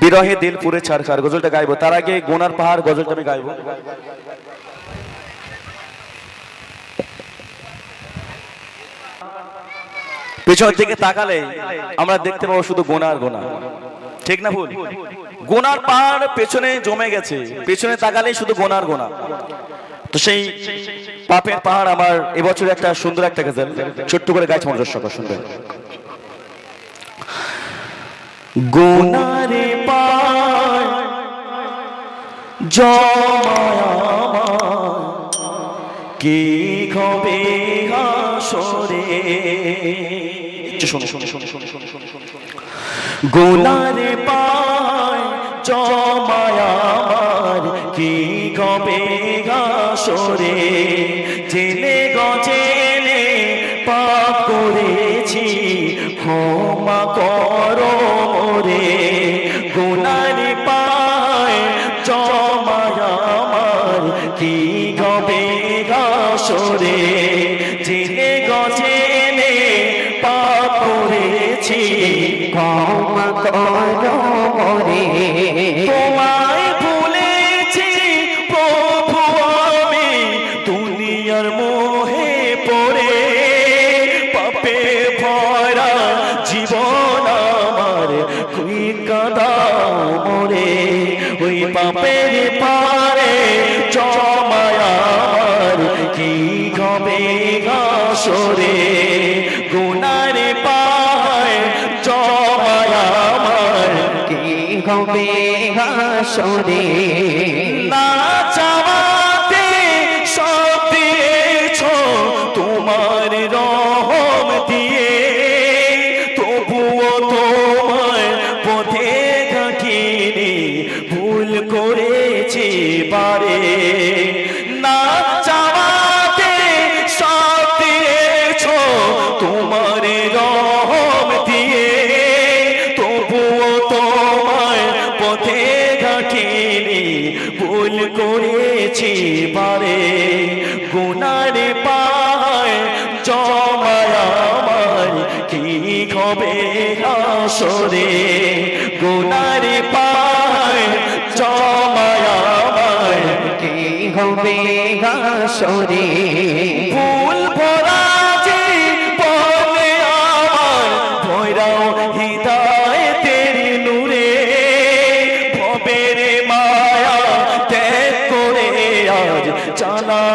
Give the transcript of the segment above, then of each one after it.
বিরহে দিল পুরে ছাড়খার গজলটা গাইবো। তার আগে গোনার পাহাড়, গজলটা আমি গাইবো। পেছনের দিকে তাকালে আমরা দেখতে পাবো শুধু গোনার গোনা। ঠিক না ভুল? গোনার পাহাড় পেছনে জমে গেছে। পেছনে তাকালেই শুধু গোনার গোনা। তো সেই পাপের পাহাড় আমার এবছর একটা সুন্দর একটা গেজেল। ছোট্ট করে গাছ সকাল সুন্দর গোনারে পায় কি খবে হাসরে? গোনারে পায় জমায়ামার কি খবে হাসরে? জেনে গজেনে পা করেছি, ক্ষমা কর। কি গবে গাসরে জেনে গজেনে পাপ করেছি ক্ষমা করো মরে। হবে গাসরে গুনার পায় জমায় আমার। কি হবে হাসরে না চাওয়াতে সব দিয়েছ তোমার রহম দিয়ে। বারে গুনার পায় জমায় কি হবে আসরে গুনার পায় জমায় আমার। কি হবে হাসরে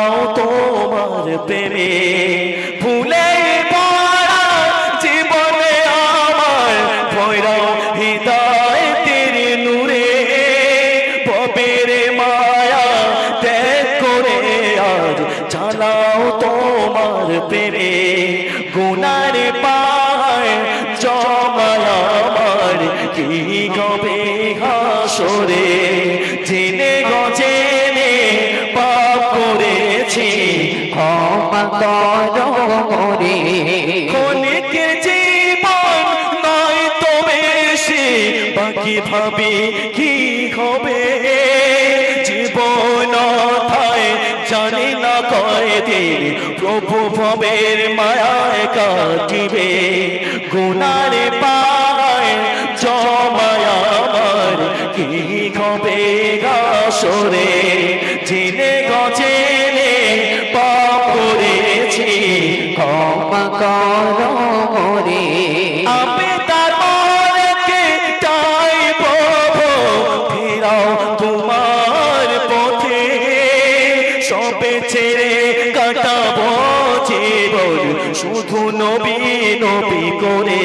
চালাও তোমার প্রেমে। ভুলে ভরা জীবনে আমার নূরে। মায়া ত্যাগ করে চালাও তোমার পায় জমায় আমার কি গবে হাসরে ক্ষমা করো মরে ক্ষণিকের জীবন নয় তো বেশি, বাকি ভাবি কি হবে? জীবন জানি না কয়দিন, প্রভু ভবের মায়ায় কাটিবে। গুনারে পায় জমায় আমার, কি হবে গাসরে জেনে গজেনে করো মরে আমি তার মনকে চাইব ফিরাও তোমার পথে। সবে ছেড়ে কাটাবো জীবন, শুধু নবী নবী করে।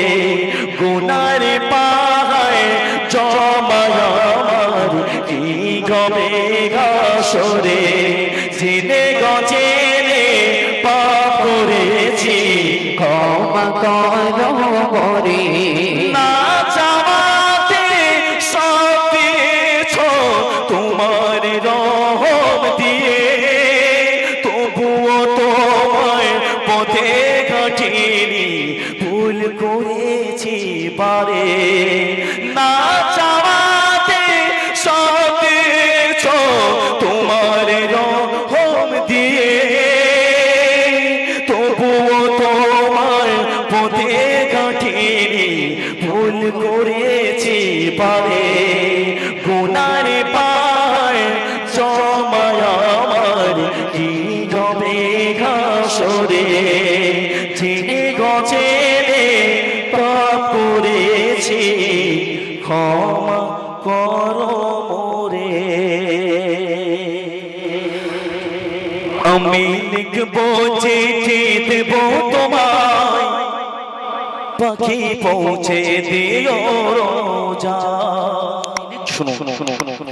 গুনার পাহায় জমায় আমার, কি গবে গাসরে করো করে ঘাসরে চিনে গছে পাপ করেছি, ক্ষমা করো মোরে। আমি লিখব চিঠি, দেব তোমায়। পাখি পৌঁছে দিও রোজা। শুনো শুনো শুনো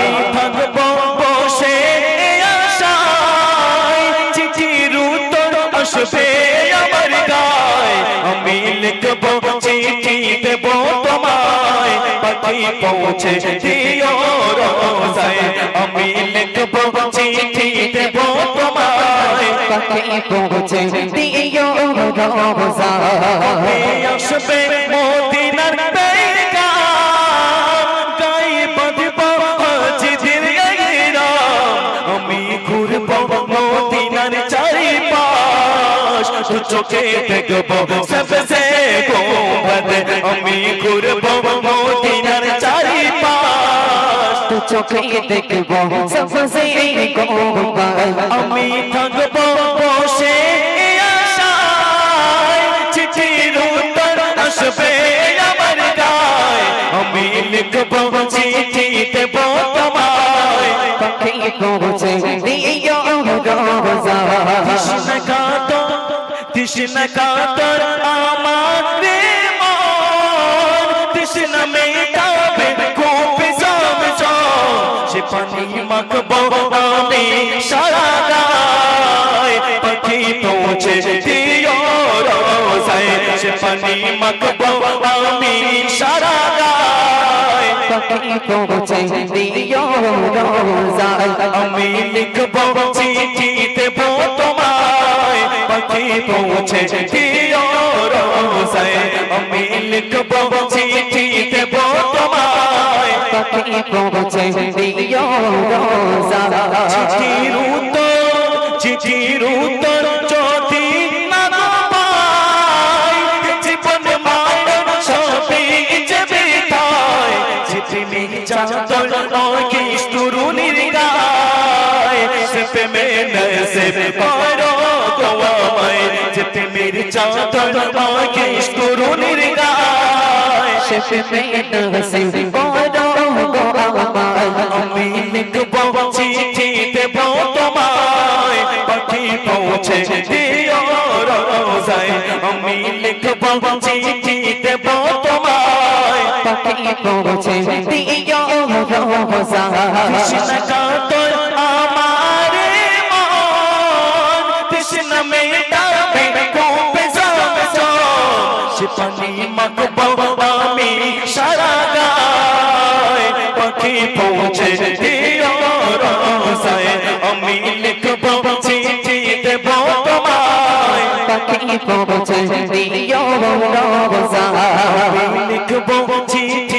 পৌঁছে দিও রোজায়। আমি লিখব চিঠি দেব তোমায়। পাখি পৌঁছে দিও রোজা আসবে মদিনার পেগাম গায়ে বাঁধবো হাজিদের গাইরাম আমি ঘুরবো মদিনার চারিপাশ। চোখে দেখব সবসে গোবদ আমি ঘুরবো মদিনার চারিপাশ। তো চোখে দেখব সবসে গোপাল আমি থাকব বসে আশায় চিঠির উত্তর আসবে আমার গায়। আমি লিখব চিঠি দেব তোমায়। পাখি পৌঁছে দিও রোজা কৃষ্ণ কাতর কৃষ্ণ কাতর আমার মাখবো আমি সারা গায় পাখি পৌঁছে দিও রোজায়। সে পানি মাখবো আমি সারা গায় পাখি পৌঁছে দিও রোজা আমি লিখব, চিঠি দেব তোমায়। পাখি পৌঁছে দিও রোজায়। আমি লিখব, চিঠি দেব তোমায়। পাখি পৌঁছে দিও রোজা চিঠির উত্তর চিঠির উত্তর যদি না পাই জীবন মায়ের সবই যাবে তাই চিঠি চাঁদর নয় তরুণীর গায় সে প্রেমে নসে পারো গায় করো গো তোমায় পাখি পৌঁছে দিও রোজায়। আমি লিখব চিঠি দেব তোমায়। পাখি পৌঁছে দিও রোজা কৃষ্ণ আমার মন মেটাবে কোপে মাখবো পাখি চিঠি